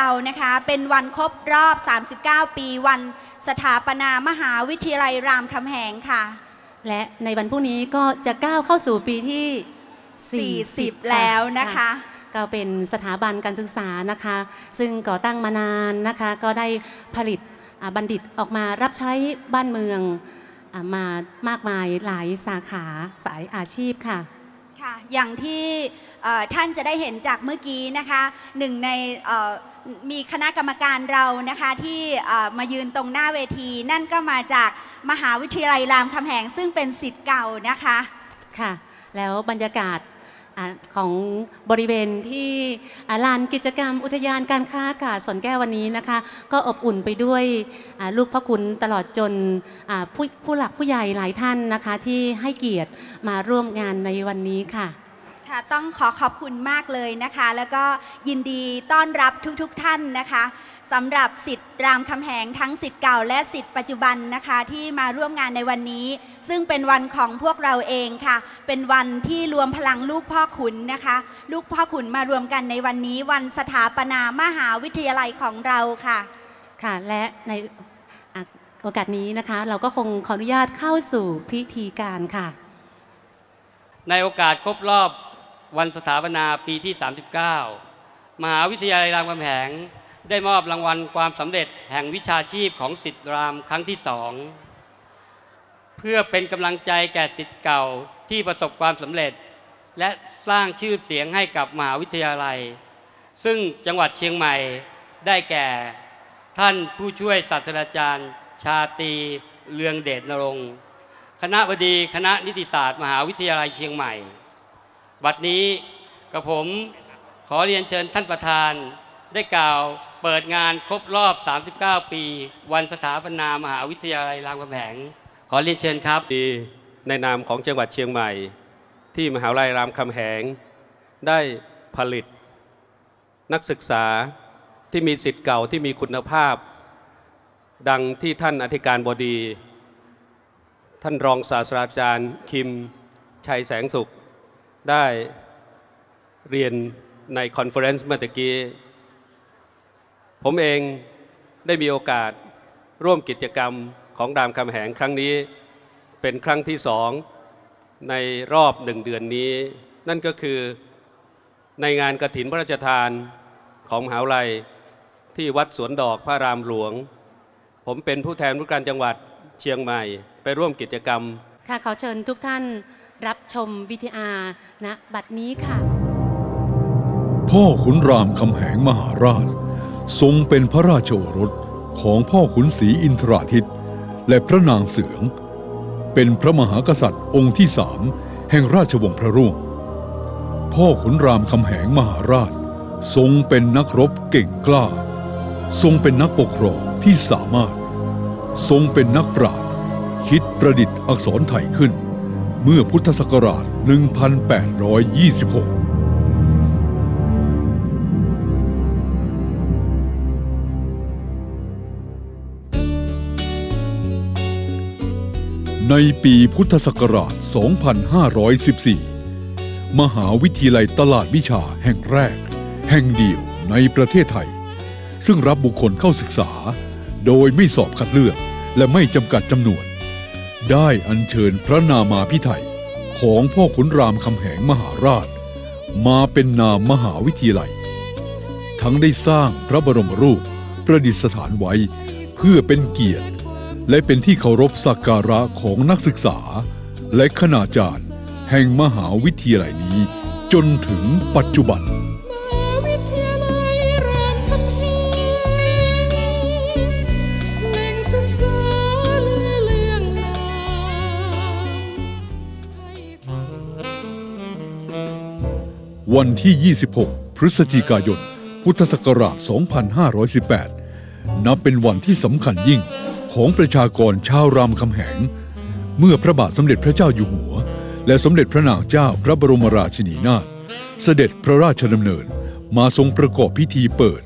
พวกเรานะคะเป็นวันครบรอบ 39 ปีวันสถาปนามหาวิทยาลัยรามคำแหงค่ะ และในวันพรุ่งนี้ก็จะก้าวเข้าสู่ปีที่ 40 แล้วนะคะ ก็เป็นสถาบันการศึกษานะคะ ซึ่งก่อตั้งมานานนะคะ ก็ได้ผลิตอ่าบัณฑิตออกมารับใช้บ้านเมืองอามามากมายหลายสาขาสายอาชีพค่ะค่ะอย่างที่เอ่อท่านจะได้เห็นจากเมื่อกี้นะคะหนึ่งในเอ่อ มีคณะกรรมการเรานะคะที่มายืนตรงหน้าเวที นั่นก็มาจากมหาวิทยาลัยรามคำแหงซึ่งเป็นสิทธิ์เก่านะคะค่ะ แล้วบรรยากาศอของบริเวณที่ลานกิจกรรมอุทยานการค้าอากาศสนแก้ววันนี้นะคะ ก็อบอุ่นไปด้วยลูกพระคุณตลอดจนผผู้หลักผู้ใหญ่หลายท่านนะคะ ที่ให้เกียรติมาร่วมงานในวันนี้ค่ะ ค่ะต้องขอขอบคุณมากเลยนะคะ แล้วก็ยินดีต้อนรับทุกๆทท่านนะคะสำหรับสิทธิ์รามคำแหงทั้งสิทธิ์เก่าและสิทธิ์ปัจจุบันนะคะ ที่มาร่วมงานในวันนี้ ซึ่งเป็นวันของพวกเราเองค่ะ เป็นวันที่รวมพลังลูกพ่อขุนนะคะ ลูกพ่อขุนมารวมกันในวันนี้ วันสถาปนามหาวิทยาลัยของเราค่ะค่ะ และในอะโอกาสนี้นะคะ เราก็คงขออนุญาตเข้าสู่พิธีการค่ะ ในโอกาสครบรอบ วันสถาปนาปีที่ 39 มหาวิทยาลัยรามคำแหงได้มอบรางวัลความสำเร็จแห่งวิชาชีพของสิทธิรามครั้งที่สองเพื่อเป็นกำลังใจแก่สิทธิ์เก่าที่ประสบความสำเร็จ และสร้างชื่อเสียงให้กับมหาวิทยาลัย ซึ่งจังหวัดเชียงใหม่ได้แก่ท่านผู้ช่วยศาสตราจารย์ ชาตีเลืองเดชนรงค์คณะบดีคณะนิติศาสตร์ มหาวิทยาลัยเชียงใหม่ บัดนี้กับผมขอเรียนเชิญท่านประธานได้กล่าวเปิดงานครบรอบ 39 ปี วันสถาปนามหาวิทยาลัยรามคำแหงขอเรียนเชิญครับดีในนามของจังหวัดเชียงใหม่ ที่มหาวิทยาลัยรามคำแหง ได้ผลิต นักศึกษาที่มีสิทธิ์เก่าที่มีคุณภาพ ดังที่ท่านอธิการบดี ท่านรองศาสตราจารย์คิมชัยแสงสุข ได้เรียนในคอนเฟอเรนซ์เมื่อตะกี้ ผมเองได้มีโอกาสร่วมกิจกรรมของรามคำแหงครั้งนี้เป็นครั้งที่สองในรอบหนึ่งเดือนนี้ นั่นก็คือในงานกระถินพระราชทานของมหาวิทยาลัยที่วัดสวนดอกพระรามหลวง ผมเป็นผู้แทนผู้การจังหวัดเชียงใหม่ ไปร่วมกิจกรรม ค่ะขอเชิญทุกท่าน รับชมวิทอาณบัดนี้ค่ะ พ่อขุนรามคำแหงมหาราช ทรงเป็นพระราชโอรสของพ่อขุนศรีอินทราทิต และพระนางเสือง เป็นพระมหากษัตริย์องค์ที่สามแห่งราชวงศ์พระร่วง พ่อขุนรามคำแหงมหาราช ทรงเป็นนักรบเก่งกล้า ทรงเป็นนักปกครองที่สามารถ ทรงเป็นนักปราชญ์คิดประดิษฐ์อักษรไทยขึ้น เมื่อพุทธศักราช 1826ในปีพุทธศักราช 2514 มหาวิทยาลัยตลาดวิชาแห่งแรก แห่งเดียวในประเทศไทย ซึ่งรับบุคคลเข้าศึกษา โดยไม่สอบคัดเลือก และไม่จำกัดจำนวน ได้อัญเชิญพระนามาพิไทยของพ่อขุนรามคำแหงมหาราช มาเป็นนามมหาวิทยาลัย ทั้งได้สร้างพระบรมรูปประดิษฐานไว้เพื่อเป็นเกียรติ และเป็นที่เคารพสักการะของนักศึกษา และคณาจารย์ แห่งมหาวิทยาลัยนี้จนถึงปัจจุบัน วันที่ 26 พฤศจิกายน พุทธศักราช 2518 นับเป็นวันที่สำคัญยิ่งของประชากรชาวรามคำแหง เมื่อพระบาทสมเด็จพระเจ้าอยู่หัว และสมเด็จพระนางเจ้าพระบรมราชินีนาถเสด็จพระราชดำเนินมาทรงประกอบพิธีเปิด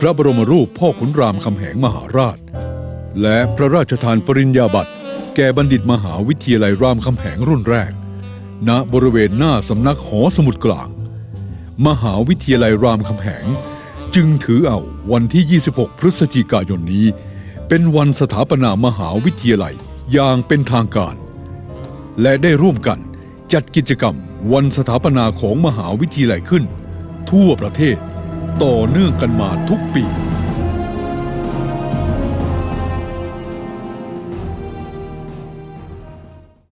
พระบรมรูปพ่อขุนรามคำแหงมหาราช และพระราชทานปริญญาบัตรแก่บัณฑิตมหาวิทยาลัยรามคำแหงรุ่นแรก ณบริเวณหน้าสำนักหอสมุดกลาง มหาวิทยาลัยรามคำแหง จึงถือเอาวันที่ 26 พฤศจิกายนนี้ เป็นวันสถาปนามหาวิทยาลัยอย่างเป็นทางการ และได้ร่วมกันจัดกิจกรรมวันสถาปนาของมหาวิทยาลัยขึ้น ทั่วประเทศ ต่อเนื่องกันมาทุกปี